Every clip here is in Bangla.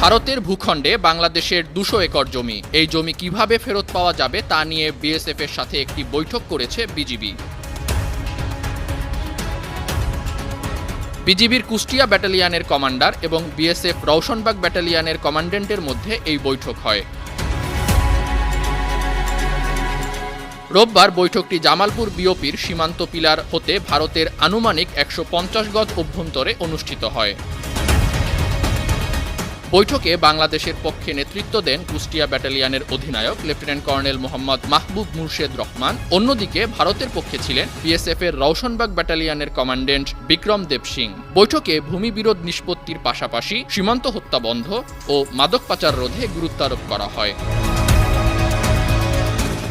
ভারতের ভূখণ্ডে বাংলাদেশের দুশো একর জমি। এই জমি কীভাবে ফেরত পাওয়া যাবে তা নিয়ে বিএসএফ এর সাথে একটি বৈঠক করেছে বিজিবি। বিজিবির কুষ্টিয়া ব্যাটালিয়ানের কমান্ডার এবং বিএসএফ রওশনবাগ ব্যাটালিয়ানের কমান্ডেন্টের মধ্যে এই বৈঠক হয়। রোববার বৈঠকটি জামালপুর বিওপির সীমান্ত পিলার হতে ভারতের আনুমানিক একশো পঞ্চাশ গজ অভ্যন্তরে অনুষ্ঠিত হয়। বৈঠকে বাংলাদেশের পক্ষে নেতৃত্ব দেন কুষ্টিয়া ব্যাটালিয়ানের অধিনায়ক লেফটেন্যান্ট কর্নেল মোহাম্মদ মাহবুব মুর্শেদ রহমান। অন্যদিকে ভারতের পক্ষে ছিলেন বিএসএফ এর রওশনবাগ ব্যাটালিয়ানের কমান্ডেন্ট বিক্রম দেব সিং। বৈঠকে ভূমি বিরোধ নিষ্পত্তির পাশাপাশি সীমান্ত হত্যা বন্ধ ও মাদক পাচার রোধে গুরুত্বারোপ করা হয়।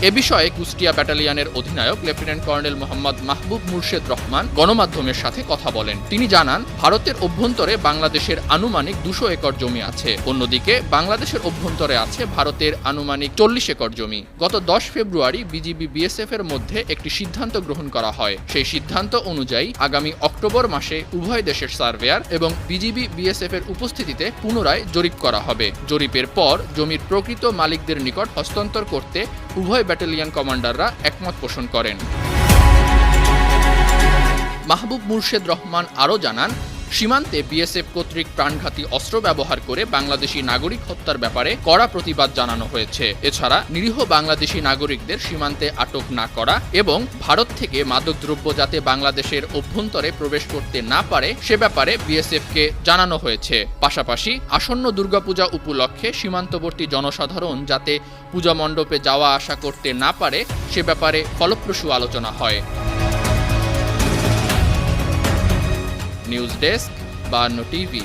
এ বিষয়ে কুষ্টিয়া ব্যাটালিয়নের অধিনায়ক লেফটেন্যান্ট কর্নেল মোহাম্মদ মাহবুব মুর্শেদ রহমান গণমাধ্যমের সাথে কথা বলেন। তিনি জানান, ভারতের অভ্যন্তরে বাংলাদেশের আনুমানিক দুশো একর জমি আছে। অন্যদিকে, বাংলাদেশের অভ্যন্তরে আছে ভারতের আনুমানিক চল্লিশ একর জমি। গত দশ ফেব্রুয়ারি বিজিবি বিএসএফ এর মধ্যে একটি সিদ্ধান্ত গ্রহণ করা হয়। সেই সিদ্ধান্ত অনুযায়ী আগামী অক্টোবর মাসে উভয় দেশের সার্ভেয়ার এবং বিজিবি বিএসএফ এর উপস্থিতিতে পুনরায় জরিপ করা হবে। জরিপের পর জমির প্রকৃত মালিকদের নিকট হস্তান্তর করতে উভয় ব্যাটালিয়ন কমান্ডাররা একমত পোষণ করেন। মাহবুব মুর্শেদ রহমান আরও জানান সীমান্তে বিএসএফ কর্তৃক প্রাণঘাতী অস্ত্র ব্যবহার করে বাংলাদেশি নাগরিক হত্যার ব্যাপারে কড়া প্রতিবাদ জানানো হয়েছে। এছাড়া নিরীহ বাংলাদেশি নাগরিকদের সীমান্তে আটক না করা এবং ভারত থেকে মাদকদ্রব্য যাতে বাংলাদেশের অভ্যন্তরে প্রবেশ করতে না পারে, সে ব্যাপারে বিএসএফকে জানানো হয়েছে। পাশাপাশি আসন্ন দুর্গাপূজা উপলক্ষে সীমান্তবর্তী জনসাধারণ যাতে পূজা মণ্ডপে যাওয়া আসা করতে না পারে, সে ব্যাপারে ফলপ্রসূ আলোচনা হয়। নিউজ ডেস্ক বান্ন টিভি